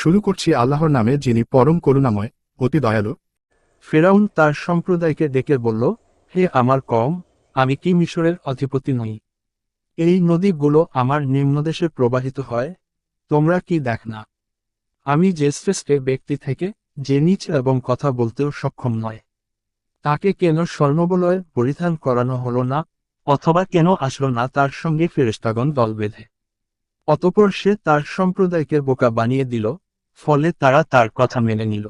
শুরু করছি আল্লাহর নামে যিনি পরম করুণাময়, অতি দয়ালু। ফেরাউন তার সম্প্রদায়কে ডেকে বলল, হে আমার কম, আমি কি মিশরের অধিপতি নই? এই নদীগুলো আমার নিম্নদেশে প্রবাহিত হয়, তোমরা কি দেখ না? আমি যে শ্রেষ্ঠ ব্যক্তি থেকে যে নিচ এবং কথা বলতেও সক্ষম নয়। তাকে কেন স্বর্ণবলয়ের পরিধান করানো হলো না, অথবা কেন আসলো না তার সঙ্গে ফেরেস্তাগণ দল বেঁধে? অতপর সে তার সম্প্রদায়কে বোকা বানিয়ে দিল ফলে তারা তার কথা মেনে নিল।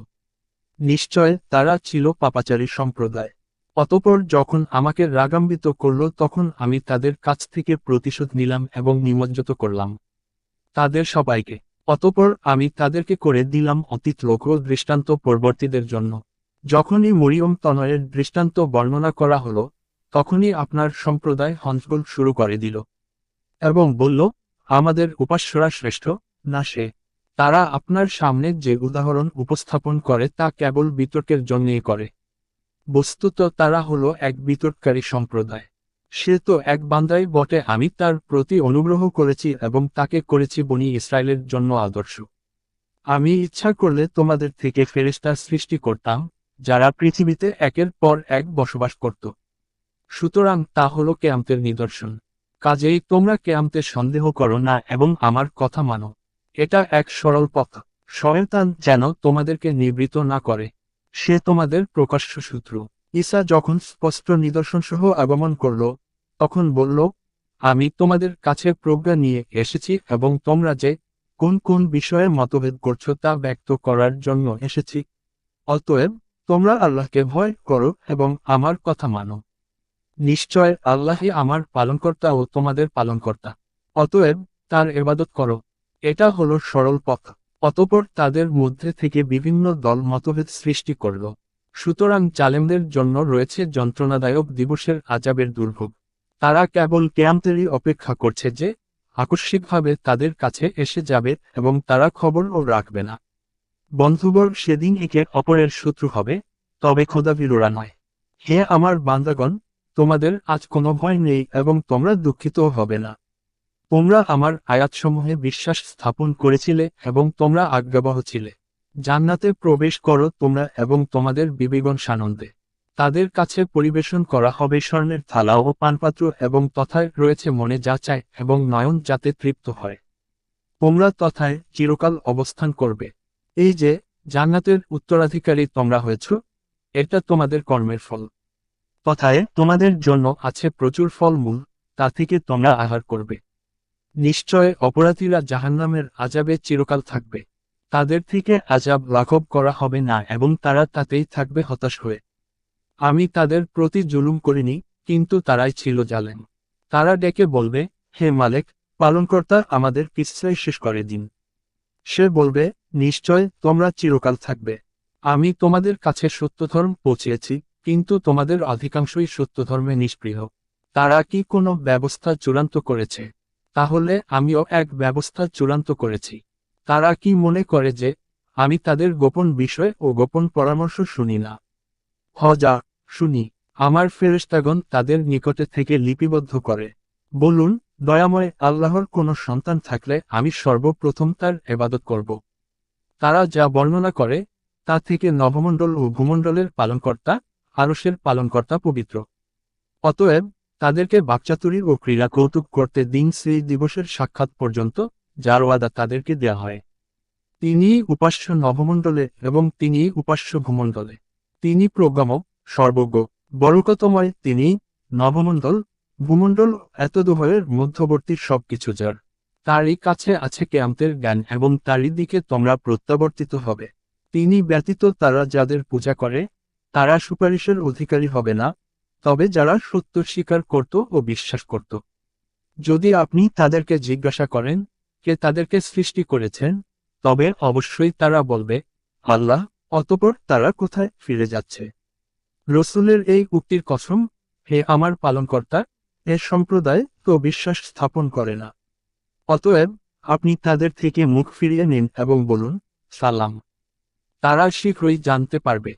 নিশ্চয় তারা ছিল পাপাচারী সম্প্রদায়। অতপর যখন আমাকে রাগাম্বিত করল, তখন আমি তাদের কাছ থেকে প্রতিশোধ নিলাম এবং নিমজ্জিত করলাম। তাদের সবাইকে। অতপর আমি তাদেরকে করে দিলাম অতীত লোক দৃষ্টান্ত পরবর্তীদের জন্য। যখনই মরিয়ম তনয়ের দৃষ্টান্ত বর্ণনা করা হলো, তখনই আপনার সম্প্রদায় হঞ্চগোল শুরু করে দিল। এবং বলল, আমাদের উপাস্যরা শ্রেষ্ঠ, না সে? তারা আপনার সামনে যে উদাহরণ উপস্থাপন করে তা কেবল বিতর্কের জন্যই করে। বস্তুত তারা হলো এক বিতর্ককারী সম্প্রদায়। সে তো এক বান্দাই বটে, আমি তার প্রতি অনুগ্রহ করেছি এবং তাকে করেছি বনি ইসরায়েলের জন্য আদর্শ। আমি ইচ্ছা করলে তোমাদের থেকে ফেরেস্তার সৃষ্টি করতাম, যারা পৃথিবীতে একের পর এক বসবাস করত। সুতরাং তা হলো কেয়ামতের নিদর্শন। কাজেই তোমরা কেয়ামতে সন্দেহ করো না এবং আমার কথা মানো। এটা এক সরল পথ। শয়তান যেন তোমাদেরকে নিবৃত না করে। সে তোমাদের প্রকাশ্য শত্রু। ঈসা যখন স্পষ্ট নিদর্শনসহ আগমন করল, তখন বলল, আমি তোমাদের কাছে প্রজ্ঞা নিয়ে এসেছি এবং তোমরা যে কোন কোন বিষয়ে মতভেদ করছ তা ব্যক্ত করার জন্য এসেছি। অতএব তোমরা আল্লাহকে ভয় করো এবং আমার কথা মানো। নিশ্চয় আল্লাহই আমার পালনকর্তা ও তোমাদের পালনকর্তা। অতএব তার এবাদত করো। এটা হলো সরল পথ। অতপর তাদের মধ্যে থেকে বিভিন্ন দল মতভেদ সৃষ্টি করল। সুতরাং জালেমদের জন্য রয়েছে যন্ত্রণাদায়ক দিবসের আজাবের দুর্ভোগ। তারা কেবল কেয়ামতেরই অপেক্ষা করছে যে, আকস্মিকভাবে তাদের কাছে এসে যাবে এবং তারা খবরও রাখবে না। বন্ধুবর সেদিন একে অপরের শত্রু হবে, তবে খোদাবিরোরা নয়। হে আমার বান্দাগণ, তোমাদের আজ কোনো ভয় নেই এবং তোমরা দুঃখিতও হবে না। তোমরা আমার আয়াতসমূহে বিশ্বাস স্থাপন করেছিলে এবং তোমরা আজ্ঞাবহ ছিলে। জান্নাতে প্রবেশ করো তোমরা এবং তোমাদের বিবেগন সানন্দে। তাদের কাছে পরিবেশন করা হবে স্বর্ণের থালা ও পানপাত্র এবং তথায় রয়েছে মনে যা চায় এবং নয়ন যাতে তৃপ্ত হয়। তোমরা তথায় চিরকাল অবস্থান করবে। এই যে, জান্নাতের উত্তরাধিকারী তোমরা হয়েছ, এটা তোমাদের কর্মের ফল। তথায় তোমাদের জন্য আছে প্রচুর ফলমূল, তা থেকে তোমরা আহার করবে। নিশ্চয় অপরাধীরা জাহান্নামের আজাবে চিরকাল থাকবে। তাদের থেকে আজাব লাঘব করা হবে না এবং তারা তাতেই থাকবে হতাশ হয়ে। আমি তাদের প্রতি জুলুম করিনি, কিন্তু তারাই ছিল জালেন তারা ডেকে বলবে, হে মালেক, পালনকর্তা আমাদের কিচ্ছাই শেষ করে দিন। সে বলবে, নিশ্চয় তোমরা চিরকাল থাকবে। আমি তোমাদের কাছে সত্যধর্ম পৌঁছিয়েছি কিন্তু তোমাদের অধিকাংশই সত্যধর্মে নিষ্প্রিয় তারা কি কোনো ব্যবস্থা চূড়ান্ত করেছে? তাহলে আমিও এক ব্যবস্থা চূড়ান্ত করেছি। তারা কি মনে করে যে, আমি তাদের গোপন বিষয় ও গোপন পরামর্শ শুনি না? হ যা শুনি, আমার ফেরেস্তাগণ তাদের নিকটে থেকে লিপিবদ্ধ করে। বলুন, দয়াময় আল্লাহর কোনো সন্তান থাকলে আমি সর্বপ্রথম তার এবাদত করব। তারা যা বর্ণনা করে, তা থেকে নভমণ্ডল ও ভূমণ্ডলের পালনকর্তা আরসের পালনকর্তা পবিত্র। অতএব তাদেরকে বাকচাতুরি ও ক্রীড়া কৌতুক করতে দিন সেই দিবসের সাক্ষাৎ পর্যন্ত যার ওয়াদা তাদেরকে দেয়া হয়। তিনি উপাস্য নভমণ্ডলে এবং তিনি উপাস্য ভূমণ্ডলে। তিনি প্রজ্ঞামক সর্বজ্ঞ, বরকতময় তিনি নবমণ্ডল, ভূমণ্ডল এতদুভয়ের মধ্যবর্তী সবকিছু যার। তারই কাছে আছে কেয়ামতের জ্ঞান এবং তারই দিকে তোমরা প্রত্যাবর্তিত হবে। তিনি ব্যতীত তারা যাদের পূজা করে, তারা সুপারিশের অধিকারী হবে না। তবে যারা সত্য স্বীকার করত ও বিশ্বাস করত। যদি আপনি তাদেরকে জিজ্ঞাসা করেন, কে তাদেরকে সৃষ্টি করেছেন, তবে অবশ্যই তারা বলবে, আল্লাহ, অতপর তারা কোথায় ফিরে যাচ্ছে? রসুলের এই উক্তির কসম হে আমার পালনকর্তা, এ সম্প্রদায় তো বিশ্বাস স্থাপন করে না। অতএব, আপনি তাদের থেকে মুখ ফিরিয়ে নিন এবং বলুন, সালাম। তারা শীঘ্রই জানতে পারবে।